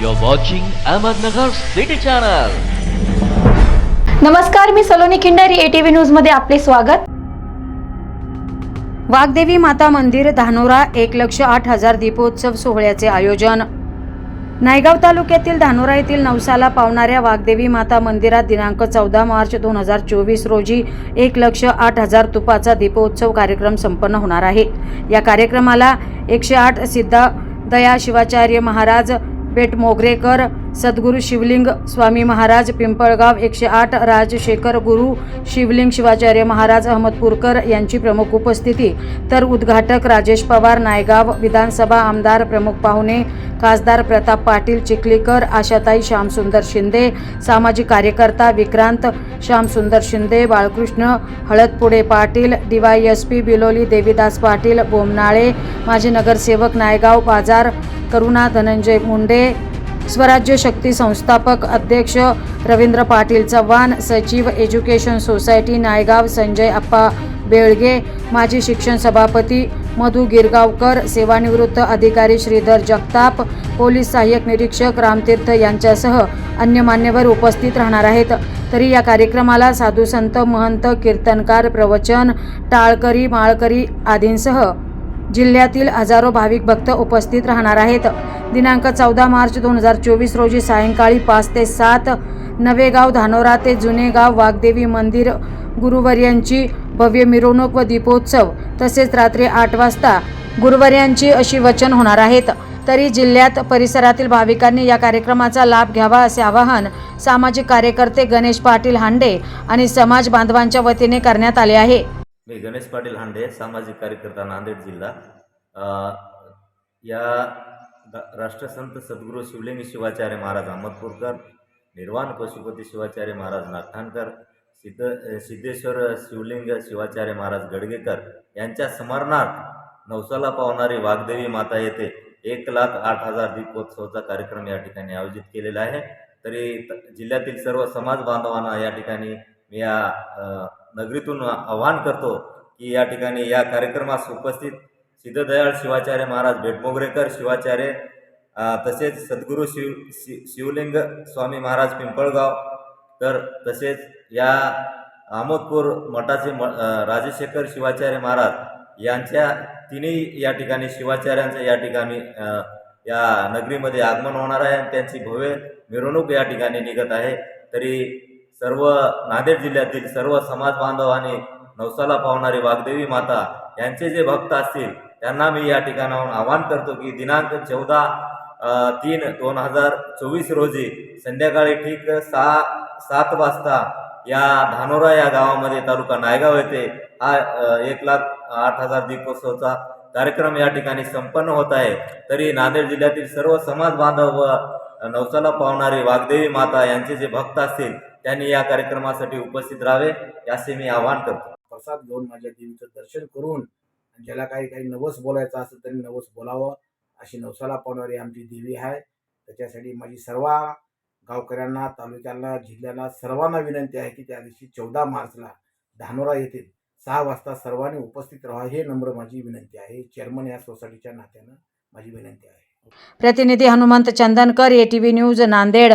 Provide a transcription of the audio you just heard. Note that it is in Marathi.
You're watching Ahmednagar City Channel. नमस्कार मी सलोनी खिंडारी एटीव्ही न्यूजमध्ये आपले स्वागत. वाग्देवी माता मंदिर धानोरा एक लक्ष आठ हजार दीपोत्सव सोहळ्याचे आयोजन. नायगाव तालुक्यातील धानोरा येथील नवसाला पावणाऱ्या वाग्देवी माता मंदिरात दिनांक चौदा मार्च दोन हजार चोवीस रोजी एक लक्ष आठ हजार तुपाचा दीपोत्सव कार्यक्रम संपन्न होणार आहे. या कार्यक्रमाला एकशे आठ सिद्धा दया शिवाचार्य महाराज बेटमोगरेकर सद्गुरू शिवलिंग स्वामी महाराज पिंपळगाव एकशे आठ राजशेखर गुरु शिवलिंग शिवाचार्य महाराज अहमदपूरकर यांची प्रमुख उपस्थिती. तर उद्घाटक राजेश पवार नायगाव विधानसभा आमदार प्रमुख पाहुणे खासदार प्रताप पाटील चिखलीकर आशाताई श्यामसुंदर शिंदे सामाजिक कार्यकर्ता विक्रांत श्यामसुंदर शिंदे बाळकृष्ण हळदपुडे पाटील डीवायएसपी बिलोली देवीदास पाटील बोमनाळे माजी नगरसेवक नायगाव बाजार करुणा धनंजय मुंडे स्वराज्य शक्ती संस्थापक अध्यक्ष रवींद्र पाटील चव्हाण सचिव एज्युकेशन सोसायटी नायगाव संजय अप्पा बेळगे माजी शिक्षण सभापती मधु गिरगावकर सेवानिवृत्त अधिकारी श्रीधर जगताप पोलीस सहाय्यक निरीक्षक रामतीर्थ यांच्यासह अन्य मान्यवर उपस्थित राहणार आहेत. तरी या कार्यक्रमाला साधू संत महंत कीर्तनकार प्रवचन टाळकरी माळकरी आदींसह जिल्ह्यातील हजारो भाविक भक्त उपस्थित राहणार आहेत. दिनांक चौदा मार्च दोन हजार चोवीस रोजी सायंकाळी पाच ते सात नवेगाव धानोरा ते जुने गाव मंदिर गुरुवर्यांची भव्य मिरवणूक व दीपोत्सव तसेच रात्री आठ वाजता गुरुवर्यांची अशी वचन होणार आहेत. तरी जिल्ह्यात परिसरातील भाविकांनी या कार्यक्रमाचा लाभ घ्यावा असे आवाहन सामाजिक कार्यकर्ते गणेश पाटील हांडे आणि समाज बांधवांच्या वतीने करण्यात आले आहे. मी गणेश पाटील हांडे सामाजिक कार्यकर्ता नांदेड जिल्हा. या राष्ट्रसंत सद्गुरू शिवलिंग शिवाचार्य महाराज अहमदपूरकर निर्वाण पशुपती शिवाचार्य महाराज नागठाणकर सिद्ध सिद्धेश्वर शिवलिंग शिवाचार्य महाराज गडगेकर यांच्या स्मरणार्थ नवसाला पावणारी वाग्देवी माता येथे एक लाख आठ हजार दीपोत्सवाचा कार्यक्रम या ठिकाणी आयोजित केलेला आहे. तरी जिल्ह्यातील सर्व समाज बांधवांना या ठिकाणी मी या नगरीतून आवाहन करतो की या ठिकाणी या कार्यक्रमास उपस्थित सिद्धदयाळ शिवाचार्य महाराज भेटमोगरेकर शिवाचार्य तसेच सद्गुरू शिव शि शिवलिंग स्वामी महाराज पिंपळगाव तर तसेच या आमोदपूर मठाचे म राजशेखर शिवाचार्य महाराज यांच्या तिन्ही या ठिकाणी शिवाचार्यांचं या ठिकाणी या नगरीमध्ये आगमन होणार आहे आणि त्यांची भव्य मिरवणूक या ठिकाणी निघत आहे. तरी सर्व नांदेड जिल्ह्यातील सर्व समाज बांधव आणि नवसाला पावणारी वाघदेवी माता यांचे जे भक्त असतील त्यांना मी या ठिकाणाहून आवाहन करतो की दिनांक चौदा तीन दोन हजार चोवीस रोजी संध्याकाळी ठीक सहा सात वाजता या धानोरा या गावामध्ये तालुका नायगाव येथे हा एक लाख आठ हजार दीपोत्सवचा कार्यक्रम या ठिकाणी संपन्न होत आहे. तरी नांदेड जिल्ह्यातील सर्व समाज बांधव व नवसाला पावणारी वाघदेवी माता यांचे जे भक्त असतील त्यांनी या कार्यक्रमासाठी उपस्थित राहावे असे मी आवाहन करतो. प्रसाद घेऊन माझ्या देवीचं दर्शन करून आणि ज्याला काही काही नवस बोलायचं असेल त्यांनी नवस बोलावं अशी नवसाला पावणारी आमची देवी आहे. त्याच्यासाठी माझी सर्व गावकऱ्यांना तालुक्याला जिल्ह्याला सर्वांना विनंती आहे की त्या दिवशी चौदा मार्चला धानोरा येथे सहा वाजता सर्वांनी उपस्थित राहा हे नम्र माझी विनंती आहे. चेअरमन या सोसायटीच्या नात्यानं माझी विनंती आहे. प्रतिनिधी हनुमंत चंदनकर एटीव्ही न्यूज नांदेड.